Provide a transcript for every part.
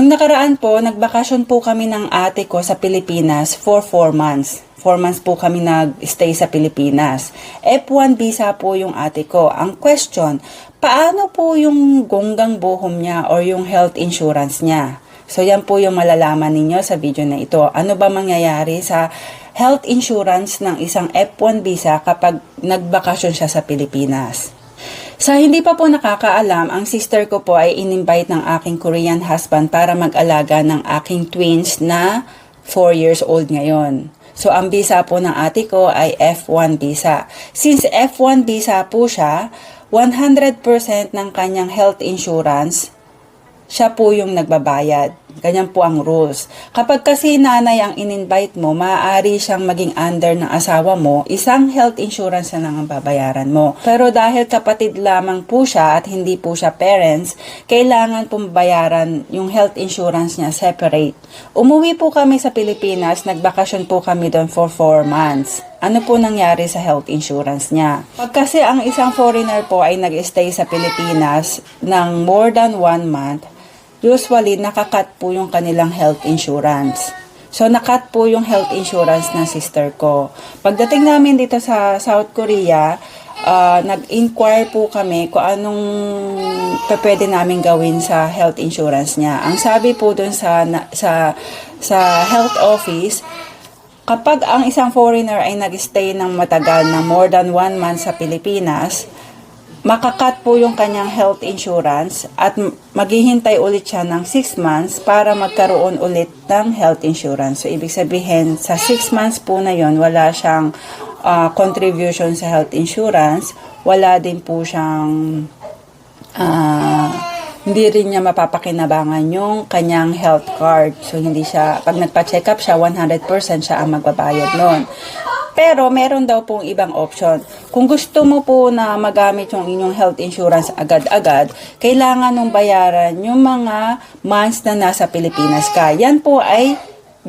Nung nakaraan po, nagbakasyon po kami ng ate ko sa Pilipinas for 4 months. 4 months po kami nag-stay sa Pilipinas. F1 visa po yung ate ko. Ang question, paano po yung gonggang buhom niya or yung health insurance niya? So yan po yung malalaman ninyo sa video na ito. Ano ba mangyayari sa health insurance ng isang F1 visa kapag nagbakasyon siya sa Pilipinas? Sa hindi pa po nakakaalam, ang sister ko po ay in-invite ng aking Korean husband para mag-alaga ng aking twins na 4 years old ngayon. So, ang visa po ng ate ko ay F1 visa. Since F1 visa po siya, 100% ng kanyang health insurance siya po yung nagbabayad. Ganyan po ang rules. Kapag kasi nanay ang in-invite mo, maaari siyang maging under ng asawa mo, isang health insurance na lang ang babayaran mo. Pero dahil kapatid lamang po siya at hindi po siya parents, kailangan pong bayaran yung health insurance niya separate. Umuwi po kami sa Pilipinas, nagbakasyon po kami doon for 4 months ano po nangyari sa health insurance niya. Pag kasi ang isang foreigner po ay nag-stay sa Pilipinas ng more than one month, usually nakakat po yung kanilang health insurance. So, nakat po yung health insurance ng sister ko. Pagdating namin dito sa South Korea, ah, nag-inquire po kami kung anong pwede namin gawin sa health insurance niya. Ang sabi po dun sa, na- sa, sa health office, Kapag ang isang foreigner ay nag-stay ng matagal na more than one month sa Pilipinas, makakat po yung kanyang health insurance at maghihintay ulit siya ng 6 months para magkaroon ulit ng health insurance. So, ibig sabihin, sa 6 months po na yon wala siyang ah, contribution sa health insurance, wala din po siyang ah, hindi rin niya mapapakinabangan yung kanyang health card. So, hindi siya, pag nagpa-check up siya, 100% siya ang magbabayad nun. Pero, meron daw pong ibang option. Kung gusto mo po na magamit yung inyong health insurance agad-agad, kailangan nung bayaran yung mga months na nasa Pilipinas ka. Yan po ay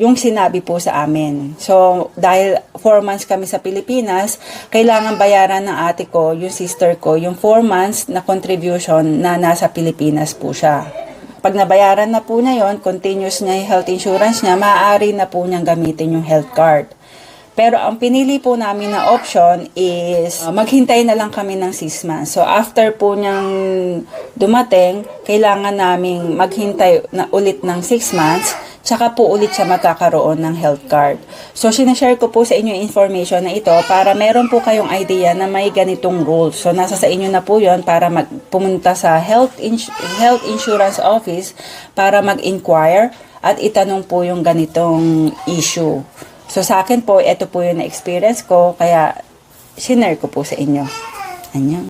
yung sinabi po sa amin. So, dahil 4 months kami sa Pilipinas, kailangan bayaran ng ate ko, yung sister ko, yung 4 months na contribution na nasa Pilipinas po siya. Pag nabayaran na po niya yon, continuous niya yung health insurance niya, maaari na po niyang gamitin yung health card. Pero ang pinili po namin na option is uh, maghintay na lang kami ng 6 months. So after po niyang dumating, kailangan naming maghintay na ulit ng 6 months tsaka po ulit siya magkakaroon ng health card. So, sinashare ko po sa inyo information na ito para meron po kayong idea na may ganitong rules. So, nasa sa inyo na po yon para mag, pumunta sa health, ins- health insurance office para mag-inquire at itanong po yung ganitong issue. So, sa akin po, ito po yung na-experience ko, kaya sinare ko po sa inyo. Anyang.